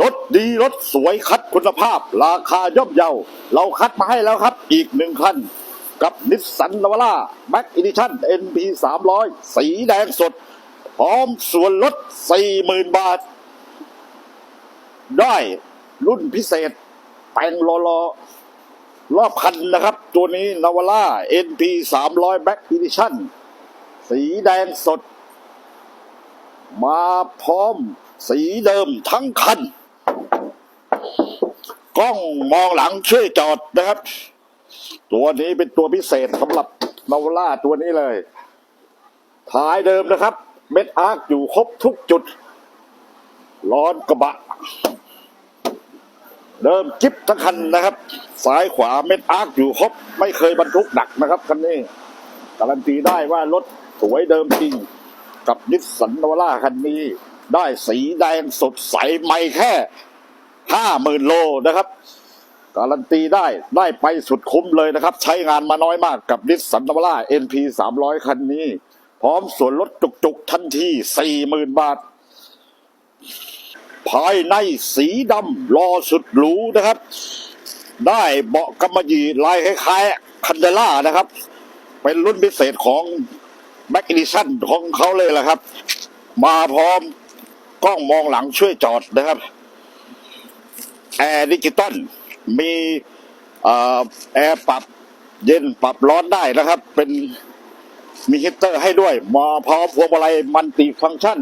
รถดีรถสวยคัดคุณภาพ ราคาย่อมเยา เราคัดมาให้แล้วครับ อีกหนึ่งคัน กับนิสสันนวาร่าแม็กอิดิชั่น NP 300 สีแดงสด พร้อมส่วนลด 40,000 บาท ได้รุ่นพิเศษ แต่งรอรอรอบคันนะครับ ตัวนี้นวาร่า NP 300 Black Edition สีแดงสด มาพร้อมสีเดิมทั้งคัน กล้องมองหลังช่วยจอดนะครับ ตัวนี้เป็นตัวพิเศษสำหรับนาวาร่าตัวนี้เลย ท้ายเดิมนะครับ เม็ดอาร์คอยู่ครบทุกจุดล้อนกระบะ เดิมจิ๊บทั้งคันนะครับ ซ้ายขวาเม็ดอาร์คอยู่ครบ ไม่เคยบรรทุกหนักนะครับคันนี้ การันตีได้ว่ารถสวยเดิมจริง กับนิสสันนวาร่าคันนี้ ได้สีแดงสดใสใหม่แค่ห้าหมื่นโลนะครับ การันตีได้ได้ไปสุดคุ้มเลยนะครับ ใช้งานมาน้อยมากกับนิสสันนวาร่า NP 300 คันนี้ พร้อมส่วนลดจุกๆ ทันที40,000บาท ภายในสีดำรอสุดหรูนะครับ ได้เบาะกำมะหยี่ลายคล้ายๆคันเดล่านะครับ เป็นรุ่นพิเศษของ แบ็กอิดิชั่นของเขาเลยแหละครับ มาพร้อมกล้องมองหลังช่วยจอดนะครับแอร์ดิจิตอลมีอแอร์ปรับเย็นปรับร้อนได้นะครับ เป็นมีฮีตเตอร์ให้ด้วยมาพร้อมพวงมาลัยมันติฟังก์ชัน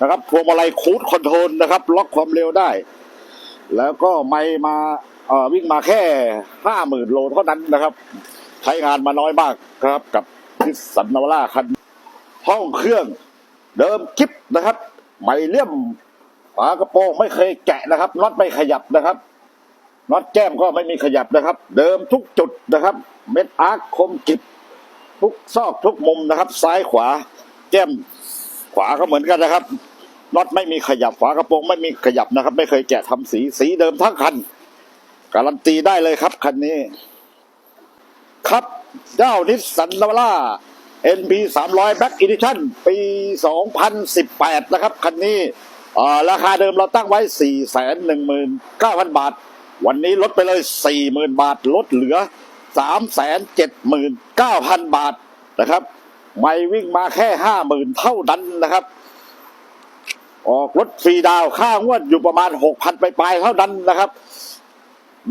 นะครับพวงมาลัยคูดคอนโทรลนะครับ ล็อกความเร็วได้ แล้วก็ไม่มาวิ่งมาแค่ห้าหมื่นโลเท่านั้นนะครับ ใช้งานมาน้อยมากครับกับทิสสันนาวาร่าคัน ห้องเครื่องเดิมกิ๊บนะครับไม่เลี่ยมฝากระโปรงไม่เคยแกะนะครับน็อตไม่ขยับนะครับน็อตแก้มก็ไม่มีขยับนะครับ เดิมทุกจุดนะครับ เม็ดอาร์คคมกิบทุกซอกทุกมุมนะครับ ซ้ายขวา แก้มขวาก็เหมือนกันนะครับน็อตไม่มีขยับฝากระโปรงไม่มีขยับนะครับ ไม่เคยแกะทำสีสีเดิมทั้งคัน การันตีได้เลยครับคันนี้ ครับเจ้านิสสันนาว่า NP 300 Back Edition ปี 2018 นะครับ คันนี้ราคาเดิมเราตั้งไว้ 419,000 บาท วันนี้ลดไปเลย 40,000 บาท ลดเหลือ 379,000 บาทนะครับ ไม่วิ่งมาแค่ 50,000 เท่านั้นนะครับ ออกรถฟรีดาวค่างวดอยู่ประมาณ 6,000 ไปปลายเท่านั้นนะครับ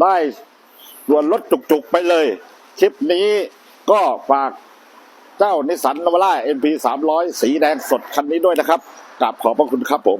ได้ส่วนลดจุกๆไปเลย คลิปนี้ก็ฝาก เจ้านิสันนวาร่า NP 300 สีแดงสดคันนี้ด้วยนะครับกราบขอบพระคุณครับผม